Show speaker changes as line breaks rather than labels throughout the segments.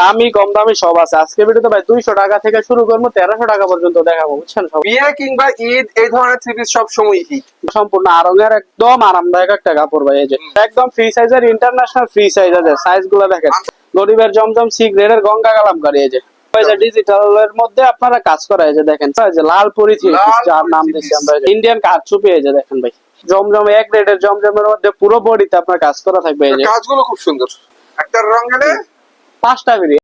দামি কম দামি সব আছে। আজকে ভিডিওতে ভাই দুইশো টাকা থেকে শুরু করব তেরোশো টাকা পর্যন্ত দেখাবো বুঝছেন সব?
বিয়ে কিংবা ঈদ এই ধরনের থ্রি পিস সব সময় হিট
সম্পূর্ণ আরঙের একদম আরামদায়ক একটা কাপড় ভাই এই যে। একদম ফ্রি সাইজের ইন্টারন্যাশনাল ফ্রি সাইজ আছে সাইজগুলো দেখেন। গরিবের জমজম সি গ্রেডের গঙ্গা কালামকারী এই যে। এই যে ডিজিটাল এর মধ্যে আপনারা কাজ করা এই যে দেখেন যে লাল পরি থ্রি পিস যার নাম
three
আমরা ইন্ডিয়ান কাজ চুপি এই যে দেখেন ভাই। জমজম এক গ্রেডের জমজমের মধ্যে পুরো বডিতে আপনার কাজ করা থাকবে এই যে।
কাজগুলো খুব সুন্দর। একটা রং গেলে
পাঁচটা বেরিয়ে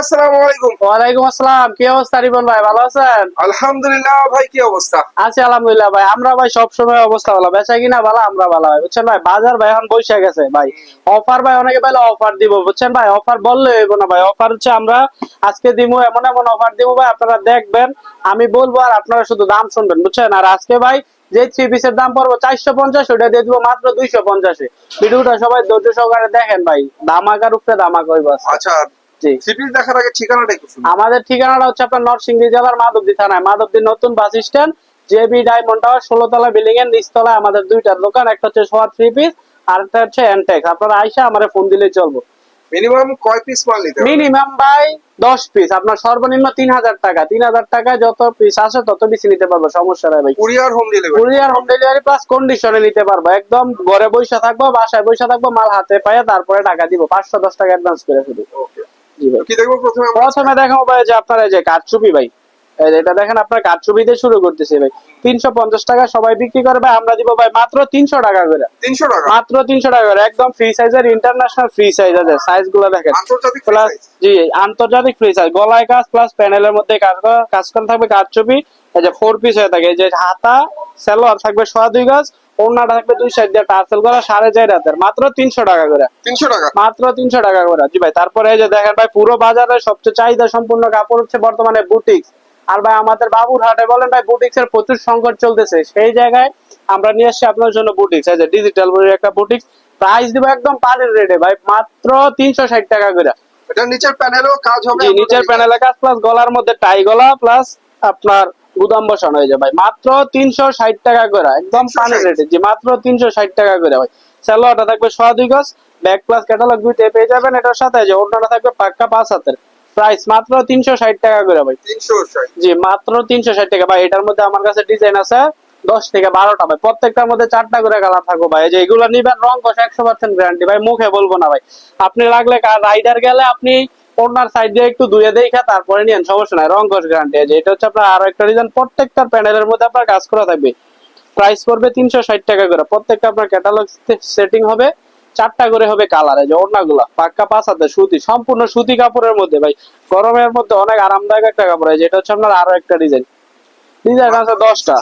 আসসালামু আলাইকুম।
ওয়ালাইকুম আসসালাম কি অবস্থা রিপন ভাই ভালো আছেন?
আলহামদুলিল্লাহ ভাই কি অবস্থা?
আছি আলহামদুলিল্লাহ ভাই আমরা ভাই সব সময় অবস্থা ভালো। বেচা কিনা ভালো আমরা ভালো ভাই বুঝছেন ভাই? বাজার ভাই এখন বসে গেছে ভাই। অফার ভাই অনেকে ভাই অফার দিব বুঝছেন ভাই? অফার বললে হইব না ভাই। অফার হচ্ছে আমরা আজকে দিব এমন এমন অফার দিব ভাই আপনারা দেখবেন। আমি বলব আর আপনারা শুধু দাম শুনবেন বুঝছেন? আর আজকে ভাই যে থ্রি পিসের দাম পড়ব চারশো পঞ্চাশ ওটা দিয়ে দিব মাত্র দুইশো পঞ্চাশে। ভিডিওটা সবাই ধৈর্য সহকারে দেখেন ভাই দামাকার উপরে দামাক হইব
আচ্ছা
আমাদের ঠিকানাটা হচ্ছে আপনার নরসিংদী জেলার মাধবদী থানায়। মাধবদী নতুন bus stand JB diamond tower ষোলো তলা বিল্ডিং এর নিচতলায় আমাদের দুইটা দোকান একটা হচ্ছে সোয়ার থ্রি পিস আর একটা হচ্ছে এনটেক্স আপনারা আইসা আমার ফোন দিলে চলবো।
মিনিমাম কয় পিস মাল নিতে
মিনিমাম বাই দশ পিস আপনার সর্বনিম্ন তিন হাজার টাকা। তিন হাজার টাকা যত পিস আসে তত বেশি নিতে পারব। সমস্যা নাই ভাই।
Courier home delivery
courier home delivery plus কন্ডিশনে নিতে পারব। একদম ঘরে বসে থাকব বাসায় বসে থাকব মাল হাতে পায়ে তারপরে টাকা দিব। পাঁচশো দশ টাকা অ্যাডভান্স করে শুধু।
ওকে কি দেখব প্রথমে?
প্রথমে দেখাবো ভাই যে আপনার এই যে কারচুপি ভাই। এটা দেখেন আপনার কারচুপি দিয়ে শুরু করতেছি ভাই। তিনশো পঞ্চাশ টাকা সবাই বিক্রি করে ভাই আমরা দিব ভাই মাত্র তিনশো টাকা করে।
তিনশো টাকা?
মাত্র তিনশো টাকা করে একদম ফ্রি সাইজের ইন্টারন্যাশনাল ফ্রি সাইজ আছে সাইজগুলো দেখেন। প্লাস জি আন্তর্জাতিক ফ্রি সাইজ গলায় কাজ প্লাস প্যানেলের মধ্যে কাজ করা কাজ করা থাকবে কারচুপি এই যে ফোর পিস হয়ে থাকে এই যে হাতা সেলোয়ার থাকবে সোয়া দুই গাছ ওড়নাটা থাকবে দুই সাইড দিয়ে টার্সেল করা সাড়ে চার হাতের মাত্র তিনশো টাকা করে।
তিনশো টাকা?
মাত্র তিনশো টাকা করে। জি ভাই তারপরে এই যে দেখেন ভাই পুরো বাজারে সবচেয়ে চাহিদা সম্পূর্ণ কাপড় হচ্ছে বর্তমানে বুটিক্স আর ভাই আমাদের বাবুর হাটে বলেন ভাই বুটিক্স এর প্রচুর সংকট চলতেছে। সেই জায়গায় আমরা নিয়ে আসছি আপনার জন্য বুটিক্স এই যে ডিজিটাল একটা বুটিক্স প্রাইস দিব একদম পানির রেটে ভাই মাত্র তিনশো ষাট টাকা করে।
এটা নিচের প্যানেলও কাজ হবে
নিচের প্যানেলে কাজ প্লাস গলার মধ্যে টাই গলা প্লাস আপনার গুদাম বসানো হয়ে যায় ভাই। মাত্র তিনশো ষাট টাকা করে একদম
360
পানির রেটে যে মাত্র তিনশো ষাট টাকা করে ভাই। স্যালোয়ারটা থাকবে সোয়া দুই গজ ব্যাক প্লাস ক্যাটালগ দুইটা পেয়ে যাবেন। এটার সাথে যে ওড়নাটা থাকবে পাক্কা পাঁচ হাতের। প্রাইস মাত্র তিনশো ষাট টাকা করে ভাই। জি মাত্র তিনশো ষাট টাকা। ভাই এটার মধ্যে আমার কাছে ডিজাইন আছে দশ থেকে বারোটা। ভাই প্রত্যেকটার মধ্যে চারটা করে কালার থাকব ভাই। যে এগুলো নিবেন রং কষা একশো পার্সেন্ট গ্যারান্টি ভাই মুখে বলব না ভাই। আপনি লাগলে রাইডার গেলে আপনি ওনার সাইড দিয়ে একটু ধুয়ে দেখা তারপরে নিয়েন সমস্যা নাই। রং কষ গ্যারান্টি আছে এটা হচ্ছে আপনার আরও একটা ডিজাইন প্রত্যেকটা প্যানেলের মধ্যে আপনার কাজ করা থাকবে। প্রাইস পড়বে তিনশো ষাট টাকা করে। প্রত্যেকটা আপনার ক্যাটালগ সেটিং হবে চারটা করে হবে কালার এই যে ওড়নাগুলা। পাক্কা পাঁচ হাতে সুতি সম্পূর্ণ সুতি কাপড়ের মধ্যে ভাই। গরমের মধ্যে অনেক আরামদায়ক একটা কাপড় এই যে এটা হচ্ছে আপনার আরও একটা ডিজাইন ডিজাইন আছে দশটা।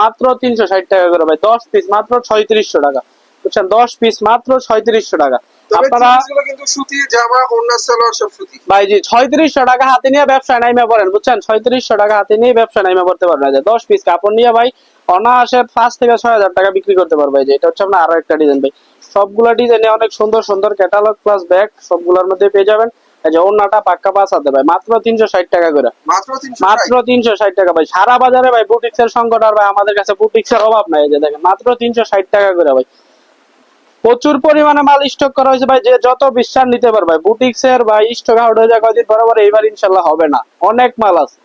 মাত্র তিনশো ষাট টাকা করে ভাই। দশ পিস মাত্র ছয়ত্রিশশো টাকা। বুঝছেন? দশ পিস মাত্র ছয়ত্রিশশো টাকা। আপনারা
কিন্তু সুতি জামা ওড়না সালোয়ার সব সুতি।
ভাই জি ছয়ত্রিশশো টাকা হাতে নিয়ে ব্যবসা নাইমে পড়েন বুঝছেন? ছয়ত্রিশশো টাকা হাতে নিয়ে ব্যবসা নাইমে পারবেন। যে দশ পিস কাপড় নিয়ে ভাই অনায়াসে পাঁচ থেকে ছয় হাজার টাকা বিক্রি করতে পারবে যে এটা হচ্ছে আপনার আরও একটা ডিজাইন ভাই। সবগুলা ডিজাইনে অনেক সুন্দর সুন্দর ক্যাটালগ প্লাস ব্যাগ সবগুলোর মধ্যে পেয়ে যাবেন। এই যে ওড়নাটা পাক্কা পাঁচ হাতে ভাই মাত্র তিনশো ষাট টাকা করে।
মাত্র তিনশো
ষাট। টাকা ভাই। সারা বাজারে ভাই বুটিক্স এর সংকট আর ভাই আমাদের কাছে বুটিক্স এর অভাব নাই এই যে দেখেন মাত্র তিনশো ষাট টাকা করে ভাই। প্রচুর পরিমাণে মাল স্টক করা হয়েছে ভাই যে যত বিশ্বাস নিতে পারবে ভাই বুটিক্স এর ভাই স্টক আউট হয়ে যায় কয়দিন বরাবর এইবার ইনশাল্লাহ হবে না। অনেক মাল আছে।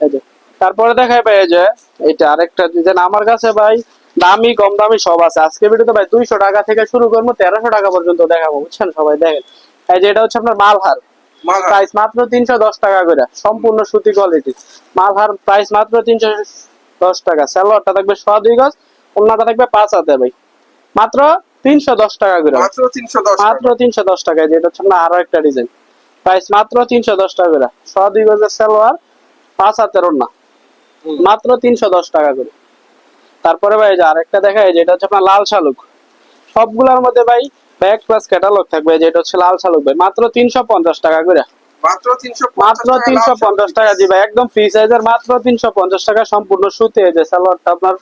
এই যে তারপরে দেখায় ভাই যে এটা আরেকটা ডিজাইন আমার কাছে ভাই দামি কম দামি সব আছে। আজকে ভিডিওতে ভাই দুইশো টাকা থেকে শুরু করব তেরোশো টাকা পর্যন্ত দেখাবো বুঝছেন সবাই? দেখেন। এই যে এটা হচ্ছে আপনার মালহার। প্রাইস মাত্র তিনশো দশ টাকা করে সম্পূর্ণ সুতি কোয়ালিটি মালহার প্রাইস মাত্র তিনশো দশ টাকা। স্যালোয়ারটা থাকবে সোয়া দুই গজ অন্যটা থাকবে পাঁচ হাতে ভাই। মাত্র তিনশো দশ টাকা করে।
মাত্র তিনশো দশ
টাকা। যেটা হচ্ছে আপনার আরও একটা ডিজাইন প্রাইস মাত্র তিনশো দশ টাকা করে। সোয়া দুই গজের সালোয়ার পাঁচ হাতের ওড়না। মাত্র তিনশো দশ টাকা করে। তারপরে ভাই যে আরেকটা দেখা যায় যেটা হচ্ছে আপনার লাল শালুক। সবগুলোর মধ্যে ভাই ব্যাগ প্লাস ক্যাটালগ থাকবে যেটা হচ্ছে লাল শালুক ভাই। মাত্র তিনশো পঞ্চাশ টাকা করে।
মাত্র তিনশো
পঞ্চাশ টাকা জি ভাই একদম ফ্রি সাইজের মাত্র তিনশো পঞ্চাশ টাকা সম্পূর্ণ সুতে যে সালোয়ারটা আপনার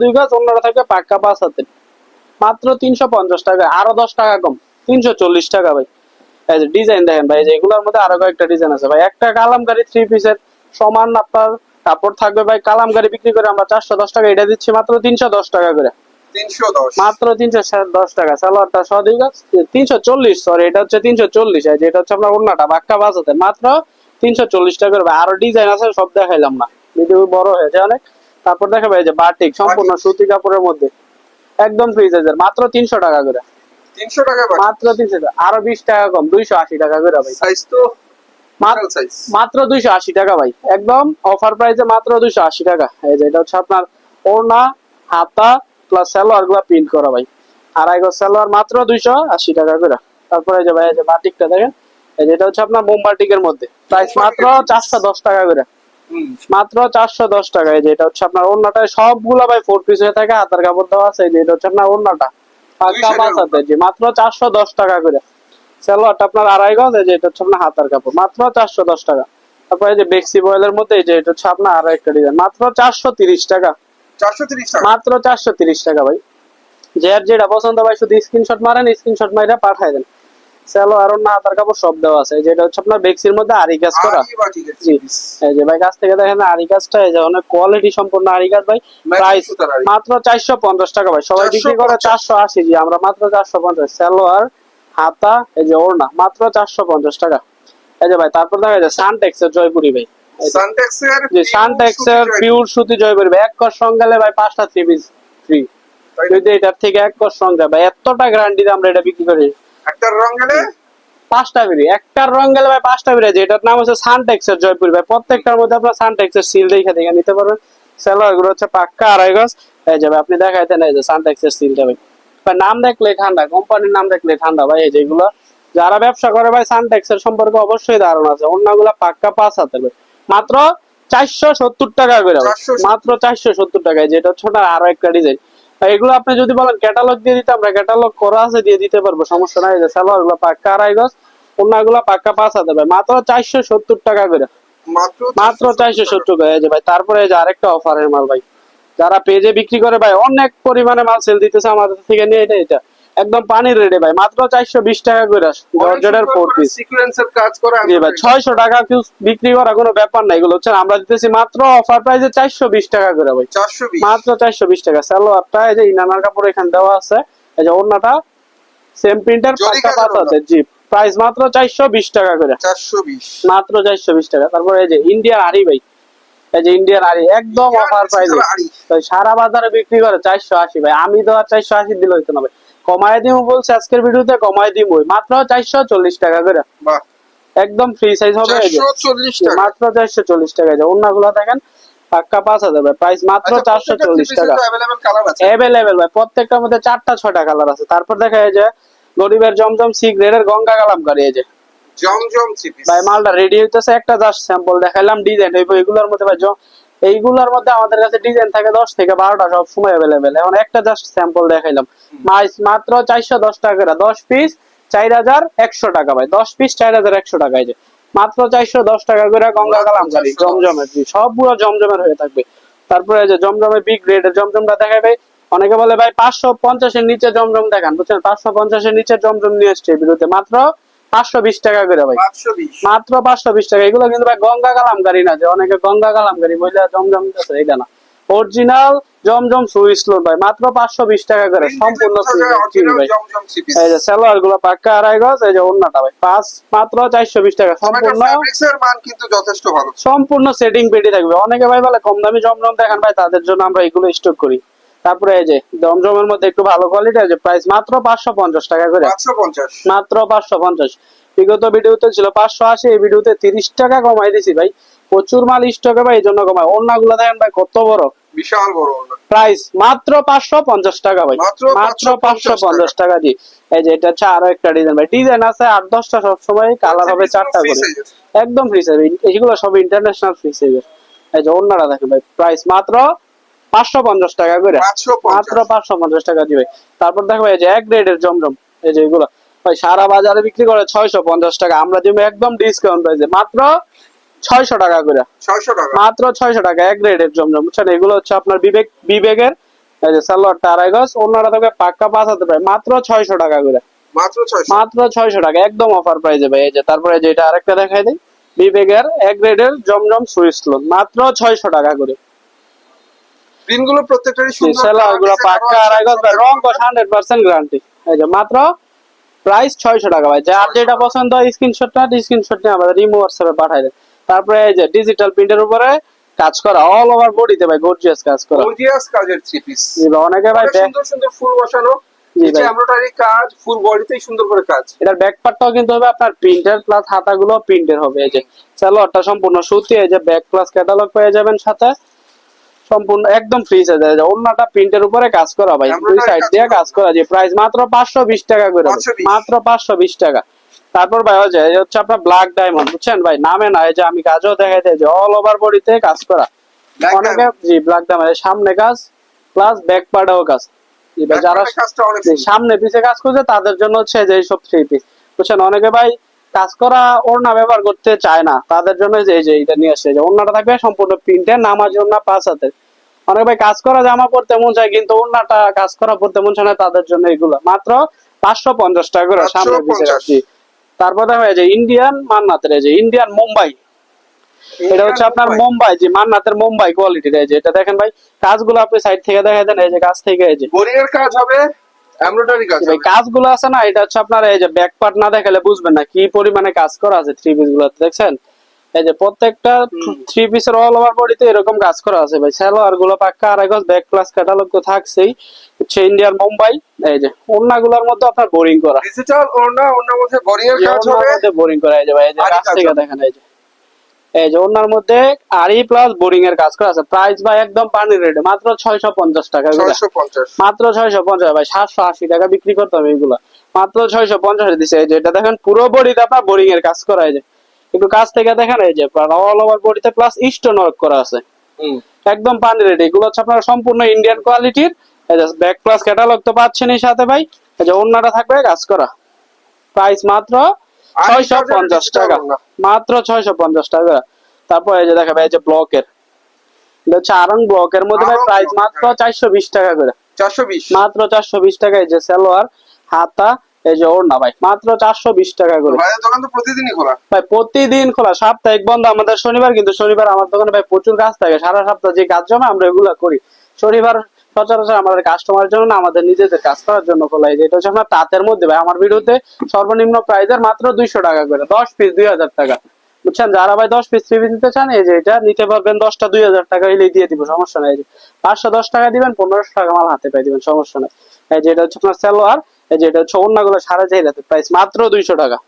দুই গাছ অন্যটা থাকবে পাক্কা পাঁচ হাতে মাত্র তিনশো পঞ্চাশ টাকা আরও দশ টাকা কম তিনশো চল্লিশ টাকা ভাই। এই যে ডিজাইন দেখেন ভাই যে এগুলোর মধ্যে আরও কয়েকটা ডিজাইন আছে ভাই। একটা কালামকারি থ্রি পিসের সমান আপনার কাপড় থাকবে ভাই কালামকারি বিক্রি করে আমরা চারশো দশ টাকা এটা দিচ্ছি মাত্র তিনশো দশ টাকা করে। মাত্র তিনশো দশ টাকা সালোয়ারটা তিনশো চল্লিশ সরি এটা হচ্ছে তিনশো চল্লিশ যেটা হচ্ছে আপনার অন্যটা বাক্কা বাজাতে। মাত্র তিনশো চল্লিশ টাকা করে আরও ডিজাইন আছে সব দেখাইলাম না। ভিডিও বড় হয়েছে অনেক। তারপর দেখাবে যে বাটিক সম্পূর্ণ সুতি কাপড়ের মধ্যে। একদম ফ্রি সাইজের মাত্র তিনশো টাকা করে।
তিনশো টাকা
মাত্র তিনশো টাকা আরও বিশ টাকা কম দুইশো আশি টাকা করে ভাই।
সাইজ তো
মাত্র দুইশো আশি টাকা ভাই। একদম অফার প্রাইসে মাত্র দুইশো আশি টাকা। এই যে এটা হচ্ছে আপনার ওড়না হাতা প্লাস সালোয়ারগুলা প্রিন্ট করা ভাই। আড়াই গজ সালোয়ার মাত্র দুইশো আশি টাকা করে। তারপরে যে ভাই এই যে বাটিকটা দেখেন। এই যে এটা হচ্ছে আপনার মোমবাটিকের মধ্যে। প্রাইস মাত্র চারশো দশ টাকা করে। মাত্র চারশো দশ টাকা। এই যে এটা হচ্ছে আপনার ওড়নাটা সবগুলা ভাই ফোর পিস হয়ে থাকে হাতার কাপড় দেওয়া আছে। এই যে এটা হচ্ছে আপনার ওড়নাটা। পাক্কা পাঁচ জি মাত্র চারশো দশ টাকা করে। সালোয়ারটা আপনার আড়াই গজ এই যে এটা হচ্ছে আপনার হাতার কাপড়। মাত্র চারশো দশ টাকা। তারপর এই যে বেক্সি বয়েলের মধ্যে এই যে এটা হচ্ছে আপনার আরও একটা ডিজাইন মাত্র চারশো তিরিশ টাকা।
চারশো তিরিশ টাকা?
মাত্র চারশো তিরিশ টাকা ভাই। যার যেটা পছন্দ ভাই শুধু স্ক্রিনশট মারেন স্ক্রিনশট মাইরা পাঠায় দেন। চলো আর হাতার কাপড় সব দেওয়া আছে। এই যে এটা হচ্ছে আপনার বেক্সির মধ্যে আরি কাজ করা। জি। এই যে ভাই কাছ থেকে দেখেন আরি কাজটা এই যে অনেক কোয়ালিটি সম্পূর্ণ আরি কাজ ভাই। প্রাইস মাত্র চারশো পঞ্চাশ টাকা ভাই। সবাই বিক্রি করে
450
চারশো আশি জি আমরা মাত্র চারশো পঞ্চাশ। সালোয়ার হাতা এই যে ওড়না মাত্র চারশো পঞ্চাশ টাকা। এই যে ভাই তারপর দেখা যায় সানটেক্স এর জয়পুরি ভাই।
সানটেক্সের
যে পিওর সুতি জয়পুরি। ভাই এক কর ভাই পাঁচটা থ্রি পিস ফ্রি যদি এটার থেকে এক কর সঙ্গে ভাই এতটা গ্যারান্টি আমরা এটা বিক্রি করি।
একটা রং গেলে
পাঁচটা একটার রং গেলে ভাই পাঁচটা বিড়ি আছে এটার নাম হচ্ছে সানটেক্স এর জয়পুর ভাই। প্রত্যেকটার মধ্যে আপনার সানটেক্স এর সিল দেখে দেখে নিতে পারবেন। সেলোয়ারগুলো হচ্ছে পাক্কা আড়াই গজ। এই যাবে আপনি দেখাইতেন এই যে সানটেক্স এর সিলটা ভাই। নাম দেখলে ঠান্ডা কোম্পানির নাম দেখলে ঠান্ডা ভাই এই যেগুলো। যারা ব্যবসা করে ভাই সানটেক্স এর সম্পর্কে অবশ্যই ধারণা আছে। অন্যগুলা পাক্কা পাঁচ হাতে মাত্র চারশো সত্তর টাকা করে মাত্র চারশো সত্তর টাকায় যেটা হচ্ছে আরও একটা ডিজাইন এগুলো আপনি যদি বলেন ক্যাটালগ দিয়ে দিতে আমরা ক্যাটালগ করা আছে দিয়ে দিতে পারব সমস্যা নাই। যে সালোয়ারগুলো পাক্কা আড়াই গজ অন্যগুলো পাক্কা পাঁচ হাতে ভাই। মাত্র চারশো সত্তর টাকা করে।
মাত্র
মাত্র চারশো সত্তর টাকা এই যে ভাই তারপরে এই যে আরেকটা অফারের মাল ভাই। যারা পেজে বিক্রি করে ভাই অনেক পরিমাণে মাল সেল দিতেছে আমাদের থেকে। নিয়ে এটা এটা একদম পানির রেটে ভাই মাত্র চারশো বিশ টাকা করে জর্জেটের ফোর পিস
সিকোয়েন্সের কাজ করা
ভাই ছয়শো টাকা কেউ বিক্রি করা কোনো ব্যাপার নাই। এগুলো হচ্ছে আমরা দিতেছি মাত্র অফার প্রাইসে চারশো বিশ টাকা করে ভাই।
চারশো বিশ।
মাত্র চারশো বিশ টাকা। সালোয়ারটা এই যে ইনানার কাপড় এখানে দেওয়া আছে এই যে ওড়নাটা সেম প্রিন্টার পাঁচটা পাঁচ হাতে জি। প্রাইস মাত্র চারশো বিশ টাকা করে।
চারশো বিশ।
মাত্র চারশো বিশ টাকা। তারপরে এই যে ইন্ডিয়ান আড়ি ভাই এই যে ইন্ডিয়ান আড়ি একদম অফার প্রাইসে সারা বাজারে বিক্রি করে চারশো আশি ভাই। আমি তো আর চারশো আশি দিলে হইতো না ভাই। কমায় দিব বলছে আজকের ভিডিওতে কমায় দিব মাত্র চারশো চল্লিশ টাকা করে। একদম ফ্রি সাইজ হবে মাত্র চারশো চল্লিশ টাকা। যে অন্যগুলো দেখেন পাক্কা পাঁচ হাজার ভাই। প্রাইস মাত্র
আচ্ছা,
চারশো চল্লিশ টাকা। অ্যাভেলেবেল ভাই। প্রত্যেকটার মধ্যে চারটা ছয়টা কালার আছে। তারপর দেখা যায় যে গরিবের জমজম সি গ্রেডের গঙ্গা কালাম গাড়ি এই যে।
জমজম piece।
ভাই মালটা রেডি হইতেছে একটা জাস্ট স্যাম্পল দেখাইলাম ডিজাইন হইব এগুলোর মধ্যে ভাই এইগুলোর মধ্যে আমাদের কাছে ডিজাইন থাকে দশ থেকে বারোটা সব সময় অ্যাভেলেবেল এখন একটা জাস্ট স্যাম্পল দেখাইলাম। মাত্র চারশো দশ টাকা করে। দশ পিস চার হাজার একশো টাকা ভাই। দশ পিস চার হাজার একশো টাকা এই যে। মাত্র চারশো দশ টাকা করে গঙ্গা জমজমের সবগুলো জমজমের হয়ে থাকবে। তারপরে যে জমজমের বিগ গ্রেডের জমজমটা দেখাবে অনেকে বলে ভাই পাঁচশো পঞ্চাশের নিচে জমজম দেখান বুঝছেন? পাঁচশো পঞ্চাশের নিচে জমজম নিয়ে এসছে বিরুদ্ধে মাত্র পাঁচশো বিশ টাকা করে ভাই। মাত্র পাঁচশো বিশ টাকা। এগুলো কিন্তু ভাই গঙ্গা কালাম গাড়ি না যে অনেকে গঙ্গা কালাম গাড়ি জমজম এটা না। অরিজিনাল জমজম সুইস লোড ভাই মাত্র পাঁচশো বিশ টাকা করে সম্পূর্ণ ভাই। এই যে গুলো পাক্কা আড়াই গজ এই যে অন্যটা ভাই পাঁচ মাত্র চারশো বিশ টাকা সম্পূর্ণ
যথেষ্ট ভালো।
সম্পূর্ণ সেটিং পেটি থাকবে। অনেকে ভাই বলে কম দামি জমজম দেখান ভাই তাদের জন্য আমরা এগুলো স্টক করি। তারপরে এই যে জমজমের মধ্যে একটু ভালো কোয়ালিটি আছে প্রাইস মাত্র পাঁচশো পঞ্চাশ টাকা করে। মাত্র পাঁচশো পঞ্চাশ। বিগত ভিডিওতে ছিল পাঁচশো আশি এই ভিডিওতে তিরিশ টাকা কমাই দিছি ভাই। প্রচুর মাল স্টকে ভাই এই জন্য কমাই। অন্যগুলো দেখেন ভাই কত বড়।
বিশাল বড়।
প্রাইস মাত্র পাঁচশো পঞ্চাশ টাকা ভাই।
মাত্র
মাত্র
550
পাঁচশো পঞ্চাশ টাকা জি। এই যে এটা হচ্ছে আরও একটা ডিজাইন ভাই। ডিজাইন আছে আট দশটা সবসময় কালার হবে চারটা করে। একদম ফ্রি সাইজ এগুলো সব ইন্টারন্যাশনাল ফ্রি সাইজের এই যে অন্যরা দেখেন ভাই প্রাইস মাত্র পাঁচশো পঞ্চাশ টাকা করে। মাত্র পাঁচশো পঞ্চাশ টাকা দিবে। তারপর দেখো এই যে এক গ্রেডের জমজম এই যে এগুলো। ভাই সারা বাজারে বিক্রি করে ছয়শো পঞ্চাশ টাকা। আমরা দিব একদম ডিসকাউন্ট প্রাইসে মাত্র ছয়শো টাকা করে। মাত্র ছয়শো টাকা এক গ্রেডের জমজম। বুঝছেন? এগুলো হচ্ছে আপনার বিবেক বিবেকের এই যে সালোয়ারটা আড়াই গজ। অন্যরা থাকবে পাক্কা পাঁচ হাতে পায় মাত্র ছয়শো টাকা করে।
মাত্র ছয়শো।
টাকা একদম অফার প্রাইসে ভাই। এই যে তারপরে যে এটা আরেকটা দেখাই দিই। বিবেকের এক গ্রেডের জমজম সুইস লোন মাত্র ছয়শো টাকা করে।
প্রত্যেকটারই সুন্দর
ওগুলো পাক্কা আর রং
দেখতে
কষ হান্ড্রেড পার্সেন্ট গ্যারান্টি এই যে মাত্র প্রাইস ছয়শো টাকা ভাই। যার যেটা পছন্দ হয় স্ক্রিনশটটা স্ক্রিনশট নিয়ে আমাদের হোয়াটসঅ্যাপে পাঠাই দেন। তারপরে এই যে ডিজিটাল প্রিন্টের উপরে কাজ করা অল ওভার বডিতে ভাই গর্জিয়াস কাজ করা।
গর্জিয়াস কাজের থ্রি পিস
জি ভাই, অনেকে ভাই
সুন্দর সুন্দর ফুল বসানো। নিচে এমব্রয়ডারি কাজ ফুল বডিতেই সুন্দর করে কাজ।
এটার ব্যাক পার্টটাও কিন্তু হবে আপনার প্রিন্টার প্লাস হাতাগুলো প্রিন্টের হবে। এই যে সালোয়ারটা সম্পূর্ণ সুতি এই যে ব্যাক প্লাস ক্যাটালগ পেয়ে যাবেন সাথে। সম্পূর্ণ একদম ফ্রি সাইজ যে অন্যটা প্রিন্টের উপরে কাজ করা ভাই। দুই সাইড দিয়ে কাজ করা। যে প্রাইস মাত্র পাঁচশো বিশ টাকা করে।
520
মাত্র পাঁচশো বিশ টাকা। তারপর ভাই ওই যে এই হচ্ছে আপনার ব্ল্যাক ডায়মন্ড বুঝছেন ভাই? নামে না এই যে আমি কাজও দেখাই দেয় যে অল ওভার বডিতে কাজ করা। অনেকে জি ব্ল্যাক ডায়মন্ড সামনে কাজ প্লাস ব্যাক পার্টেও কাজ। যারা। সামনে পিছে কাজ করছে তাদের জন্য হচ্ছে যে সব থ্রি পিস বুঝছেন? অনেকে ভাই কাজ করা ওড়না ব্যবহার করতে চায় না। তাদের জন্য যে এই যে এটা নিয়ে আসছে যে ওড়নাটা থাকবে সম্পূর্ণ প্রিন্টের নামাজ ওড়না পাঁচ হাতের। অনেক ভাই কাজ করা জামা পড়তে মন চায় কিন্তু ওড়নাটা কাজ করা পড়তে মন চায় না তাদের জন্য এগুলো। মাত্র পাঁচশো পঞ্চাশ টাকা করে সামনে
550
রাখছি তারপর দেখা যায় যে ইন্ডিয়ান মান্নাতের যে ইন্ডিয়ান মুম্বাই। এটা হচ্ছে আপনার মুম্বাই। যে মান্নাতের মুম্বাই কোয়ালিটির এই যে এটা দেখেন ভাই কাজগুলো আপনি সাইড থেকে দেখা দেন এই যে কাজ থেকে এই যে।
বোরিং কাজ হবে এমব্রয়ডারি কাজ
ভাই কাজগুলো আছে না এটা হচ্ছে আপনার এই যে ব্যাক পার্ট না দেখালে বুঝবেন না কি পরিমাণে কাজ করা আছে থ্রি পিসগুলো দেখছেন? এই যে প্রত্যেকটা থ্রি পিসের অল ওভার বডিতে এরকম কাজ করা আছে ভাই। সালোয়ারগুলো পাক্কা আর গজ ব্যাক প্লাস ক্যাটালগ তো থাকছেই। হচ্ছে ইন্ডিয়ান মুম্বাই এই যে ওড়নাগুলোর মধ্যে আপনার বোরিং করা।
ডিজিটাল ওড়না ওড়নার মধ্যে বোরিং এর কাজ হবে।
বোরিং করা এই যে ভাই এই যে
আরই
কাছ থেকে দেখেন এই যে। এই যে ওনার মধ্যে আরি প্লাস বোরিং এর কাজ করা আছে। প্রাইস ভাই একদম পানি রেটে মাত্র ছয়শো পঞ্চাশ টাকা মাত্র ছয়শো পঞ্চাশ ভাই সাতশো আশি টাকা বিক্রি করতে হবে এগুলো। মাত্র ছয়শো পঞ্চাশ দিছে। এই যে এটা দেখেন পুরো বডিতে আপনার বোরিং এর কাজ করা এই যে। একটু কাছ থেকে দেখেন এই যে অল ওভার বডিতে প্লাস স্টোন ওয়ার্ক করা আছে। একদম এগুলো হচ্ছে আপনার সম্পূর্ণ ইন্ডিয়ান কোয়ালিটির এই যে ব্যাক প্লাস ক্যাটালগ তো পাচ্ছেনই সাথে ভাই। এই যে অন্যটা থাকবে কাজ করা। প্রাইস মাত্র ছয়শো পঞ্চাশ টাকা। মাত্র ছয়শো পঞ্চাশ টাকা তারপর এই যে দেখা ভাই এই যে ব্লকের। এটা হচ্ছে ব্লকের মধ্যে ভাই প্রাইস মাত্র
হ্যাঁ।
চারশো বিশ টাকা করে।
চারশো বিশ।
মাত্র চারশো বিশ টাকা এই যে সালোয়ার হাতা এই যে ভাই মাত্র চারশো বিশ টাকা করে।
দোকান তো প্রতিদিনই খোলা।
ভাই প্রতিদিন খোলা। সাপ্তাহিক বন্ধ আমাদের শনিবার কিন্তু শনিবার আমার দোকানে ভাই প্রচুর কাজ থাকে। সারা সপ্তাহ যে কাজ জমে আমরা এগুলা করি। শনিবার সচরাচর আমাদের জন্য আমাদের নিজেদের কাজ করার জন্য খোলা এটা হচ্ছে তাঁতের মধ্যে ভাই। আমার ভিডিওতে সর্বনিম্ন মাত্র দুইশো টাকা করে, দশ পিস দুই হাজার টাকা। বুঝছেন? যারা ভাই দশ পিস পিস নিতে চান, এই যে এটা নিতে পারবেন দশটা দুই হাজার টাকা হলেই দিয়ে দিব, সমস্যা নাই। পাঁচশো দশ টাকা দিবেন, পনেরোশো টাকা মাল হাতে পাই দিবেন, সমস্যা নাই। এই যে এটা হচ্ছে আপনার সালোয়ার এই যে এটা হচ্ছে অন্যগুলো চার হাজার প্রাইস মাত্র দুইশো টাকা।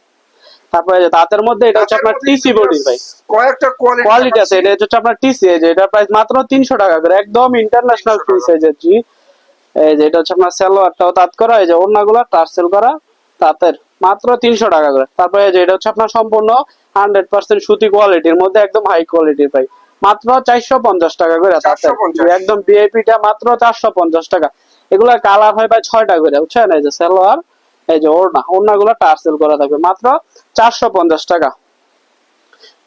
তারপরে তাঁতের মধ্যে এটা হচ্ছে আপনার টিসি বডি ভাই।
কয়েকটা কোয়ালিটি
কোয়ালিটি আছে। এটা হচ্ছে আপনার টিসি এই যে এটা প্রাইস মাত্র তিনশো টাকা করে একদম ইন্টারন্যাশনাল
300
ফ্রি। সাইজের জি এই যে এটা হচ্ছে আপনার সালোয়ারটাও তাঁত করা এই যে অন্যগুলো টার্সেল করা তাঁতের মাত্র তিনশো টাকা করে। তারপরে এই যে এটা হচ্ছে আপনার সম্পূর্ণ হান্ড্রেড পার্সেন্ট সুতি কোয়ালিটির মধ্যে একদম হাই কোয়ালিটির ভাই। মাত্র চারশো পঞ্চাশ টাকা করে তাঁতের
450
একদম বিআইপিটা মাত্র চারশো পঞ্চাশ টাকা। এগুলা কালার হয় ভাই ছয়টা করে বুঝছেন? এই যে সালোয়ার এই যে ওড়না ওড়নাগুলো টার্সেল করা থাকবে। মাত্র চারশো পঞ্চাশ টাকা।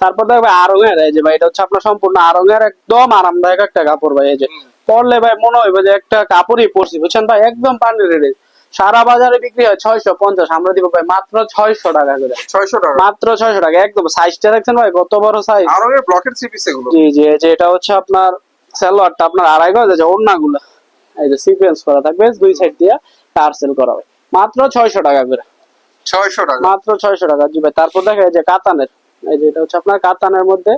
তারপর দেখবে আরঙের এই যে ভাই এটা হচ্ছে আপনার সম্পূর্ণ আরঙের একদম আরামদায়ক একটা কাপড় ভাই এই যে। পরলে ভাই মনে হইবে যে একটা কাপড়ই পরছি বুঝছেন ভাই? একদম পানি রেডি সারা বাজারে বিক্রি হয় ছয়শো পঞ্চাশ আমরা দিব ভাই মাত্র ছয়শো টাকা করে।
ছয়শো টাকা।
মাত্র ছয়শো টাকা একদম। সাইজটা দেখছেন ভাই কত বড় সাইজ
আরও এর ব্লকের থ্রি পিস এগুলো।
জি জি এই যে এটা হচ্ছে আপনার সালোয়ারটা আপনার আড়াই গজ আছে ওড়নাগুলো। এই যে সিকোয়েন্স করা থাকবে দুই সাইড দিয়ে টার্সেল করা হয় মাত্র ছয়শো টাকা করে।
ছয়শো টাকা।
মাত্র ছয়শো টাকা। জি ভাই তারপর দেখা যায় যে কাতানের এই যে এটা হচ্ছে আপনার কাতানের মধ্যে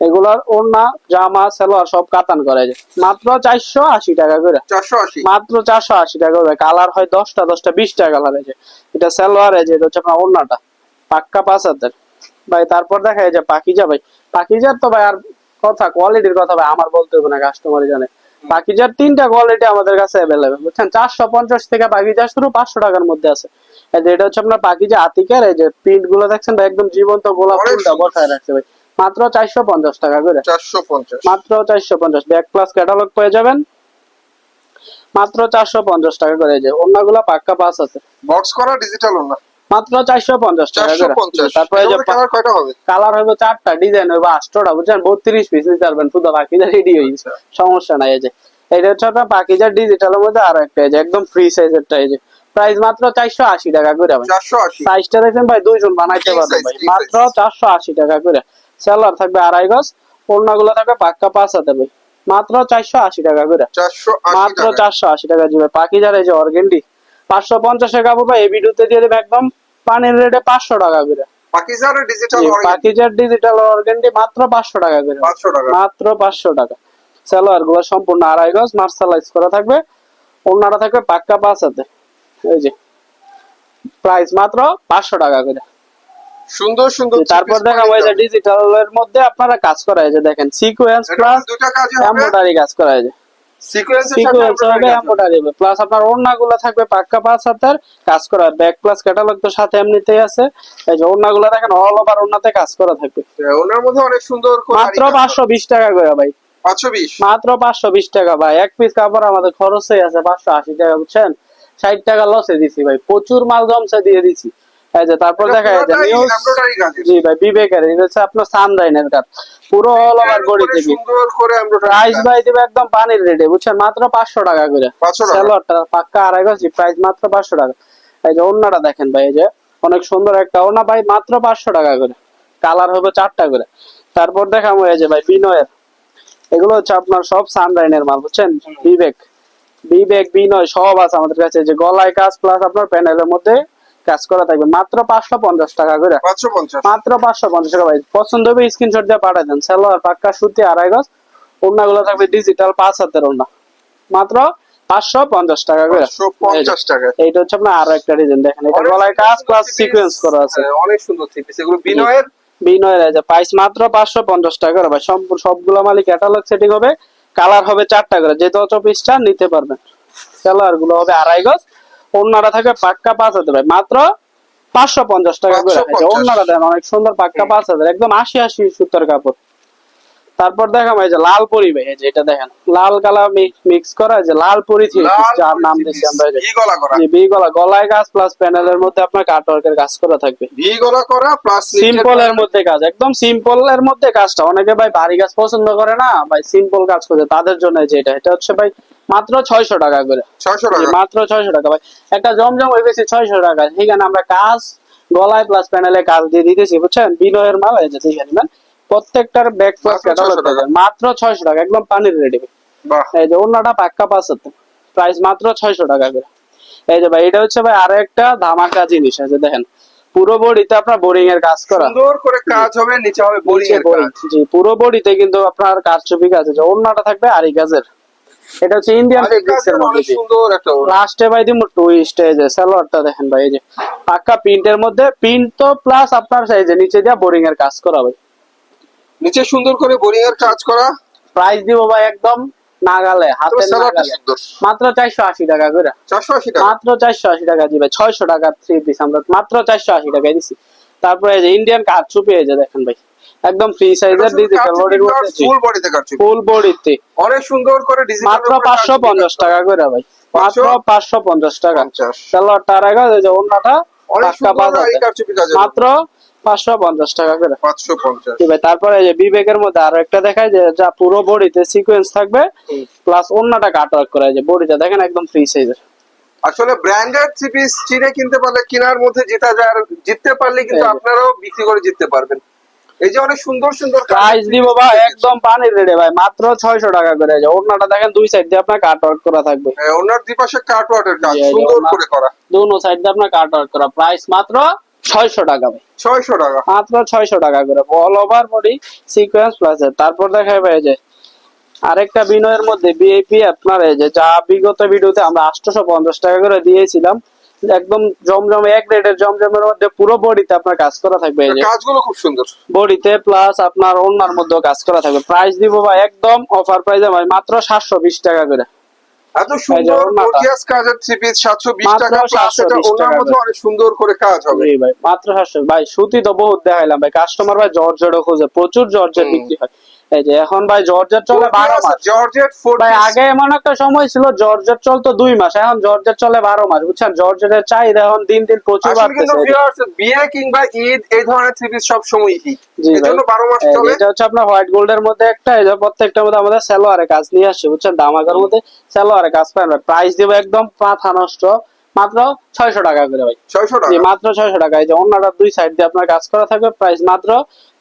এগুলার ওড়না জামা সালোয়ার সব কাতান করা যায়। মাত্র চারশো আশি টাকা করে।
চারশো আশি।
মাত্র চারশো আশি টাকা করে। কালার হয় দশটা দশটা বিশটা কালার আছে এটা সালোয়ার যে এটা হচ্ছে আপনার ওড়নাটা। পাক্কা পাঁচ হাজার ভাই তারপর দেখা যায় যে পাকিজা ভাই। পাকিজার তো ভাই আর কথা কোয়ালিটির কথা ভাই আমার বলতে হবে না কাস্টমারই জানে। পাকিজার তিনটা কোয়ালিটি আমাদের কাছে অ্যাভেলেবেল বুঝছেন? চারশো পঞ্চাশ থেকে পাকিজা শুরু পাঁচশো টাকার মধ্যে আছে। এটা হচ্ছে আপনার পাকিজা আতিকের এই যে প্রিন্টগুলো দেখছেন ভাই একদম জীবন্ত গোলাপ ফুলটা বসায় রাখছে ভাই। মাত্র চারশো পঞ্চাশ টাকা করে।
চারশো পঞ্চাশ।
মাত্র চারশো পঞ্চাশ। ব্যাক প্লাস ক্যাটালগ পেয়ে যাবেন। মাত্র চারশো পঞ্চাশ টাকা করে। যে অন্যগুলা পাক্কা পাস আছে।
বক্স করা ডিজিটাল ওনা
মাত্র চারশো পঞ্চাশ তারপরে
কালার কয়টা হবে?
কালার হবে চারটা ডিজাইন হবে বুঝছেন? বত্রিশ পিস নিতে পারবেন শুধু বাকিটা রেডি হয়ে গেছে। সমস্যা নাই এই যে। এটা হচ্ছে আপনার পাকিজার ডিজিটালের মধ্যে আরও একটা এই যে একদম ফ্রি সাইজেরটা এই যে। প্রাইস মাত্র চারশো আশি টাকা করে সাইজটা ভাই দুইজন বানাইতে
King
পারবে
size,
ভাই। মাত্র চারশো আশি টাকা করে। সেলার থাকবে আড়াই গজ ওড়নাগুলো থাকবে পাক্কা পাঁচ হাতে মাত্র চারশো আশি টাকা করে। মাত্র চারশো আশি টাকা দিবে পাখি যারা এই যে অর্গেন্ডি পাঁচশো পঞ্চাশের কাপড় ভাই এই ভিডিওতে দিয়ে দেবে একদম পানির রেটে পাঁচশো টাকা করে।
পাকিজার ডিজিটাল
অর্গেন্ডি মাত্র পাঁচশো টাকা করে। মাত্র পাঁচশো টাকা। সালোয়ারগুলো সম্পূর্ণ আড়াই গজ মার্শালাইজ করা থাকবে। অন্যরা থাকবে পাক্কা পাঁচ হাতে। এই যে প্রাইস মাত্র পাঁচশো টাকা করে।
সুন্দর সুন্দর
তারপর দেখাবো এই যে ডিজিটাল এর মধ্যে আপনারা কাজ করা যে দেখেন সিকোয়েন্স প্লাস
দুটা কাজ
এমব্রয়ডারি কাজ করা এই যে। প্লাস আপনার ওড়নাগুলো থাকবে পাক্কা পাঁচ হাতের কাজ করা। ব্যাক প্লাস ক্যাটালগ তো সাথে এমনিতেই আছে। এই যে ওড়নাগুলো দেখেন অল ওভার ওড়নাতে কাজ করা থাকবে।
ওনার মধ্যে অনেক সুন্দর
মাত্র পাঁচশো বিশ টাকা করে ভাই। মাত্র পাঁচশো বিশ টাকা ভাই। এক পিস কাপড় আমাদের খরচই আছে পাঁচশো আশি টাকা বুঝছেন? ষাট টাকা লসে দিছি ভাই। প্রচুর মাল জমছে দিয়ে দিছি। এই যে তারপর দেখা যায় নিউজ
এমব্রয়ডারি কাজ
জি ভাই বিবেকের এটা হচ্ছে আপনার সানরাইনের কাজ পুরো অল ওভার বডি থেকে প্রাইস ভাই দিবে একদম পানির রেটে বুঝছেন? মাত্র পাঁচশো টাকা করে। স্যালোয়ারটা পাক্কা আড়াই গজি প্রাইস মাত্র পাঁচশো টাকা। এই যে ওড়নাটা দেখেন ভাই এই যে অনেক সুন্দর একটা ওড়না ভাই মাত্র পাঁচশো টাকা করে। কালার হবে চারটা করে। তারপর দেখাবো এই যে ভাই বিনয়ের। এগুলো হচ্ছে আপনার সব সানরাইনের মাল বুঝছেন? বিবেক। বিবেক বিনয় সব আছে আমাদের কাছে। যে গলায় কাজ প্লাস আপনার প্যানেলের মধ্যে কাজ করা থাকবে। মাত্র পাঁচশো পঞ্চাশ টাকা করে। মাত্র পাঁচশো পঞ্চাশ টাকা ভাই। পছন্দ হবে স্ক্রিনশট দিয়ে পাঠাই দেন। সালোয়ার পাক্কা সুতি আড়াই গজ। ওড়নাগুলো থাকবে ডিজিটাল পাঁচ হাতের ওড়না। মাত্র পাঁচশো পঞ্চাশ টাকা করে।
পঞ্চাশ টাকা।
এইটা হচ্ছে আপনার আরও একটা ডিজাইন দেখেন এটা গলায় কাজ প্লাস সিকোয়েন্স করা আছে।
হ্যাঁ, অনেক সুন্দর থ্রি পিস এগুলো বিনয়ের?
বিনয়ের যে প্রাইস মাত্র পাঁচশো পঞ্চাশ টাকা করে ভাই। সম্পূর্ণ সবগুলো মালিক ক্যাটালগ সেটিং হবে। কালার হবে চারটা করে। যে যত পিসটা নিতে পারবেন। কালারগুলো হবে আড়াই গজ। অন্যরা থাকবে পাক্কা পাঁচ হাজার ভাই। মাত্র পাঁচশো পঞ্চাশ টাকা করে।
550
অন্যরা দেন অনেক সুন্দর পাক্কা পাঁচ হাজার। একদম আশি আশি সুতার কাপড়। তারপর দেখাম এই যে লাল পরি ভাই এই যে এটা দেখেন। লাল কালার মিক্স করা যে লাল পরি যার নাম আমরা এই
গলা করা।
জি, বি গলা গলায় কাজ প্লাস প্যানেলের মধ্যে আপনার কাটওয়ার্কের কাজ করা থাকবে।
ভি গলা করা প্লাস
সিম্পল এর মধ্যে কাজ একদম সিম্পল এর মধ্যে কাজটা। অনেকে ভাই ভারী কাজ পছন্দ করে না ভাই সিম্পল কাজ করে তাদের জন্য যে এটা। এটা হচ্ছে ভাই মাত্র ছয়শো টাকা করে।
ছয়শো টাকা।
মাত্র ছয়শো টাকা ভাই। একটা জমজম হয়ে গেছে ছয়শো টাকা। সেখানে আমরা কাজ গলায় প্লাস প্যানেলে কাজ দিয়ে দিতেছি বুঝছেন? বিনয়ের মাল এই যে দেখে নিবেন প্রত্যেকটার ব্যাক প্লাস
মাত্র 600 টাকা।
মাত্র ছয়শো টাকা একদম পানির রেডি এই যে অন্যটা পাক্কা পাঁচ প্রাইস মাত্র ছয়শো টাকা করে। এই যে ভাই এটা হচ্ছে ভাই আরও একটা ধামাকা জিনিস। আছে দেখেন পুরো বডিতে আপনার বোরিং এর কাজ করা।
সুন্দর করে কাজ হবে নিচে হবে বোরিং এর কাজ।
জি পুরো বডিতে কিন্তু আপনার কারচুপি কাজ আছে। অন্যটা থাকবে আরি কাজের এটা হচ্ছে ইন্ডিয়ান মধ্যে
সুন্দর একটা
লাস্টে ভাই দিমু টুইস্ট এই যে সালোয়ারটা দেখেন ভাই এই যে পাক্কা প্রিন্টের মধ্যে প্রিন্ট তো প্লাস আপনার যে নিচে দিয়া বোরিং এর কাজ করা ভাই।
নিচে সুন্দর করে বোরিং এর কাজ করা।
প্রাইস দিব ভাই একদম নাগালে হাতে নাগালে। মাত্র চারশো আশি টাকা করে।
টাকা।
মাত্র চারশো আশি টাকা দিবে ছয়শো টাকা থ্রি পিস আমরা মাত্র চারশো আশি টাকায় দিছি। তারপরে এই যে ইন্ডিয়ান কারচুপি এই যে দেখেন ভাই। একদম ফ্রি সাইজের ডিজিটাল বডির মধ্যে
ফুল বডিতে কাজ
ফুল বডিতে
অনেক সুন্দর করে ডিজিটাল
মাত্র পাঁচশো পঞ্চাশ টাকা করে ভাই। মাত্র পাঁচশো পঞ্চাশ টাকা।
পঞ্চাশ।
সালোয়ার টার আগে যে অন্যটা
অনেক সুন্দর।
মাত্র পাঁচশো পঞ্চাশ টাকা করে
পাঁচশো পঞ্চাশ।
ভাই তারপরে এই যে বিবেকের মধ্যে আরও একটা দেখায় যে যা পুরো বডিতে সিকোয়েন্স থাকবে প্লাস অন্যটা কাট ওয়ার্ক করা যে বডিটা দেখেন একদম ফ্রি সাইজের
আসলে ব্র্যান্ডেড থ্রি পিস চিনে কিনতে পারলে কেনার মধ্যে জেতা যায় আর জিততে পারলে কিন্তু আপনারাও বিক্রি করে জিততে পারবেন। এই যে অনেক সুন্দর সুন্দর
প্রাইস দিব ভাই একদম পানির রেডে ভাই মাত্র ছয়শো টাকা করে যে। ওড়নাটা দেখেন দুই সাইড দিয়ে আপনার কাট ওয়ার্ক করা থাকবে।
হ্যাঁ, ওনার দুপাশে কাটওয়ার্টের কাজ
জি, এই যে
সুন্দর করে করা।
দুনো সাইড দিয়ে আপনার কাট ওয়ার্ক করা। প্রাইস মাত্র ছয়শো টাকা ভাই।
ছয়শো টাকা।
মাত্র ছয়শো টাকা করে all over body sequence plus তারপর দেখা ভাই যে আরেকটা বিনয়ের মধ্যে বিএপি আপনার এই যে যা বিগত ভিডিওতে আমরা আটশোশো পঞ্চাশ টাকা করে দিয়েছিলাম। একদম জমজম এক রেটের জমজমের মধ্যে পুরো বডিতে আপনার কাজ করা থাকবে এই যে।
কাজগুলো খুব সুন্দর।
বডিতে প্লাস আপনার অন্যার মধ্যেও কাজ করা থাকবে। প্রাইস দিব ভাই একদম অফার প্রাইসে ভাই মাত্র সাতশো বিশ টাকা করে।
এত সুন্দর গর্জিয়াস কাজের থ্রি পিস সাতশো বিশ
মাত্র
টাকা প্লাস এটা ওনার মধ্যে
করে।
অনেক সুন্দর করে কাজ হবে।
জি ভাই মাত্র সাতশো। ভাই সুতি তো বহুত দেখাইলাম ভাই কাস্টমার ভাই জর্জেটও খোঁজে প্রচুর জর্জেট বিক্রি হয়। এই যে এখন ভাই জর্জেট চলে বারো মাস
জর্জেট
ভাই আগে এমন একটা সময় ছিল জর্জেট চলতো দুই মাস এখন জর্জেট চলে বারো মাস বুঝছেন? জর্জেটের চাহিদা এখন দিন দিন প্রচুর বাড়তেছে।
বিয়ে কিংবা ঈদ এই ধরনের থ্রি সব সময় হিট
এটা হচ্ছে আপনার হোয়াইট গোল্ডের মধ্যে একটা যে প্রত্যেকটার মধ্যে আমাদের সালোয়ারে কাজ নিয়ে আসছে বুঝছেন? দামাকার মধ্যে সালোয়ারে কাজ প্রাইস দিব একদম মাথা নষ্ট মাত্র ছয়শো টাকা করে ভাই।
ছয়শো টাকা।
মাত্র ছয়শো টাকা। এই যে অন্যটা দুই সাইড দিয়ে আপনার কাজ করা থাকবে প্রাইস মাত্র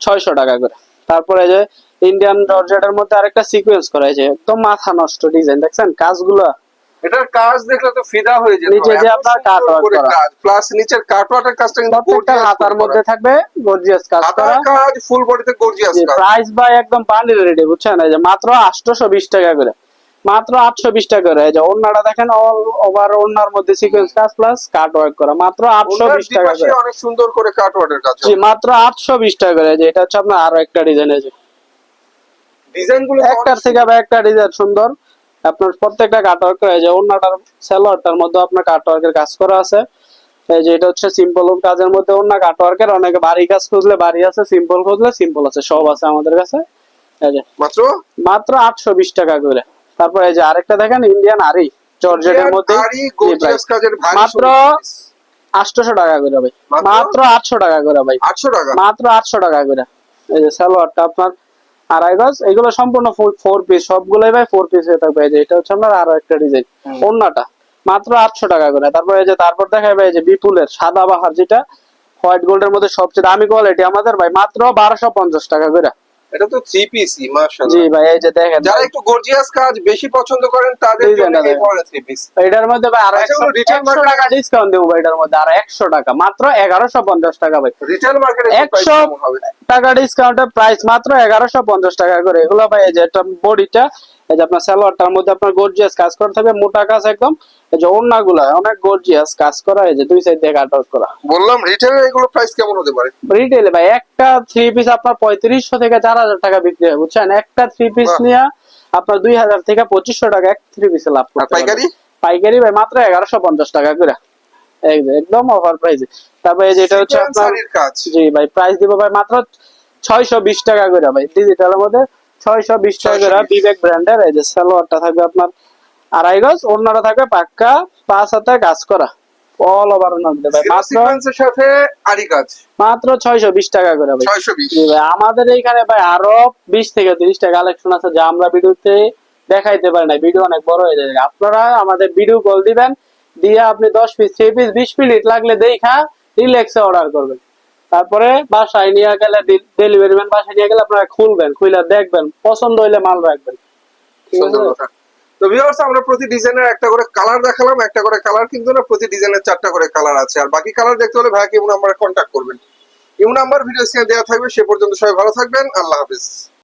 ছয়শো টাকা করে। তারপরে যে ইন্ডিয়ান জর্জেটের মধ্যে আরেকটা সিকোয়েন্স করা হয়েছে। একদম মাথা নষ্ট ডিজাইন দেখছেন? কাজগুলো
এটার কাজ দেখলে তো ফিদা হয়ে
নিচে যে আপনার কাট করা।
প্লাস নিচের কাট ওয়ার্কের কাজটা কিন্তু
প্রত্যেকটা হাতার মধ্যে থাকবে গর্জিয়াস কাজ করা।
কাজ ফুল বডিতে গর্জিয়াস কাজ।
প্রাইস ভাই একদম বান্ডিল রেডি বুঝছেন? এই যে মাত্র আটশোশো বিশ টাকা করে। মাত্র আটশো বিশ টাকা করে। এই যে দেখেন অল ওভার ওড়নার মধ্যে সিকোয়েন্স কাজ প্লাস কাট ওয়ার্ক করা। মাত্র আটশো
ওনার
বিশ টাকা করে।
অনেক সুন্দর করে কাট ওয়ার্কের কাজ
জি মাত্র আটশো বিশ টাকা করে। এই যে এটা হচ্ছে আপনার আরও একটা ডিজাইন আছে
ডিজাইনগুলো তো
একটার থেকে একটা ডিজাইন সুন্দর। আপনার প্রত্যেকটা কাটওয়ার্ক এই যে ওন্নাটার সেলোয়ারটার মধ্যে আপনার কাটওয়ার্কের কাজ করা আছে। এই যে এটা হচ্ছে সিম্পল কাজের মধ্যে ওন্না কাটওয়ার্কের অনেকে ভারী কাজ খুঁজলে ভারী আছে সিম্পল খুঁজলে সিম্পল আছে সব আছে আমাদের কাছে। এই যে
মাত্র?
মাত্র আটশো বিশ টাকা করে। তারপর এই যে আরেকটা দেখেন ইন্ডিয়ান আরি জর্জেটের মধ্যে। মাত্র আটশোশো টাকা করে ভাই।
মাত্র?
আটশো টাকা করে ভাই।
800 টাকা?
মাত্র আটশো টাকা করে। এই যে সালোয়ারটা আপনার আড়াই গজ এগুলো সম্পূর্ণ ফোর পিস সবগুলোই ভাই ফোর পিস হয়ে থাকবে। এটা হচ্ছে আপনার আরও একটা ডিজাইন। অন্যটা মাত্র আটশো টাকা করে। তারপর যে তারপর দেখা যায় যে বিপুলের সাদা বাহার যেটা হোয়াইট গোল্ডের মধ্যে সবচেয়ে দামি কোয়ালিটি আমাদের ভাই মাত্র বারোশো পঞ্চাশ টাকা করে।
এটা তো থ্রি পিসি
জি ভাই এই যে দেখেন
যারা একটু গর্জিয়াস কাজ বেশি পছন্দ করেন তাদের জন্য এই। থ্রি পিস
এটার মধ্যে ভাই আর
আচ্ছা,
একশো
ওগুলো retail
একশো
market-
টাকা ডিসকাউন্ট দেবো ভাই এটার মধ্যে আর একশো টাকা। মাত্র এগারোশো পঞ্চাশ টাকা ভাই।
রিটেল মার্কেটে প্রাইস
100 টাকা ডিসকাউন্টের প্রাইস মাত্র এগারোশো পঞ্চাশ টাকা করে। এগুলো ভাই এই যে এটা বডিটা এই যে আপনার সালোয়ারটার মধ্যে আপনার গর্জিয়াস কাজ করা থাকবে মোটা কাজ একদম। এই যে ওড়নাগুলো অনেক গর্জিয়াস কাজ করা এই যে দুই সাইড দিয়ে কাট আউট করা।
বললাম রিটেলে এগুলো প্রাইস কেমন হতে পারে?
রিটেলে ভাই একটা থ্রি পিস আপনার পঁয়ত্রিশশো থেকে চার হাজার টাকা বিক্রি হয় বুঝছেন? একটা থ্রি পিস। নিয়ে আপনার দুই হাজার থেকে পঁচিশশো টাকা এক থ্রি পিসে লাভ করতে
পাইকারি?
পাইকারি ভাই মাত্র এগারোশো পঞ্চাশ টাকা করে। একদম অফার প্রাইসে তারপরে এই যে এটা হচ্ছে আপনার জি ভাই প্রাইস দিব ভাই মাত্র ছয়শো বিশ টাকা করে ভাই ডিজিটালের মধ্যে। ছয়শো বিশ টাকা করে বিবেক ব্র্যান্ডের এই যে সালোয়ারটা থাকবে আপনার আড়াই গজ অন্যটা থাকবে পাক্কা পাঁচ হাতে কাজ করা। অল ওভার ভাই মাত্র
সাথে আরি কাজ
মাত্র ছয়শো বিশ টাকা করে ভাই।
620
ভাই আমাদের এইখানে ভাই আরও বিশ থেকে তিরিশটা কালেকশন আছে যা আমরা ভিডিওতে দেখাইতে পারি না ভিডিও অনেক বড় হয়ে যায় আপনারা আমাদের ভিডিও কল দিবেন দিয়ে আপনি দশ পিস থ্রি পিস বিশ মিনিট লাগলে দেখা রিল্যাক্সে অর্ডার করবেন। তারপরে বাসায় নিয়ে গেলে ডেলিভারি ম্যান বাসায় নিয়ে গেলে আপনারা খুলবেন খুলে দেখবেন পছন্দ হইলে মাল রাখবেন। ঠিক আছে।
তো ভিউয়ার্স আমরা প্রতি ডিজাইনের একটা করে কালার দেখালাম একটা করে কালার কিন্তু না প্রতি ডিজাইনের চারটা করে কালার আছে। আর বাকি কালার দেখতে হলে ভাইকে ইমো নাম্বারে কন্ট্যাক্ট করবেন। ইমো নাম্বার ভিডিও স্ক্রিনে দেওয়া থাকবে সে পর্যন্ত সবাই ভালো থাকবেন আল্লাহ হাফেজ।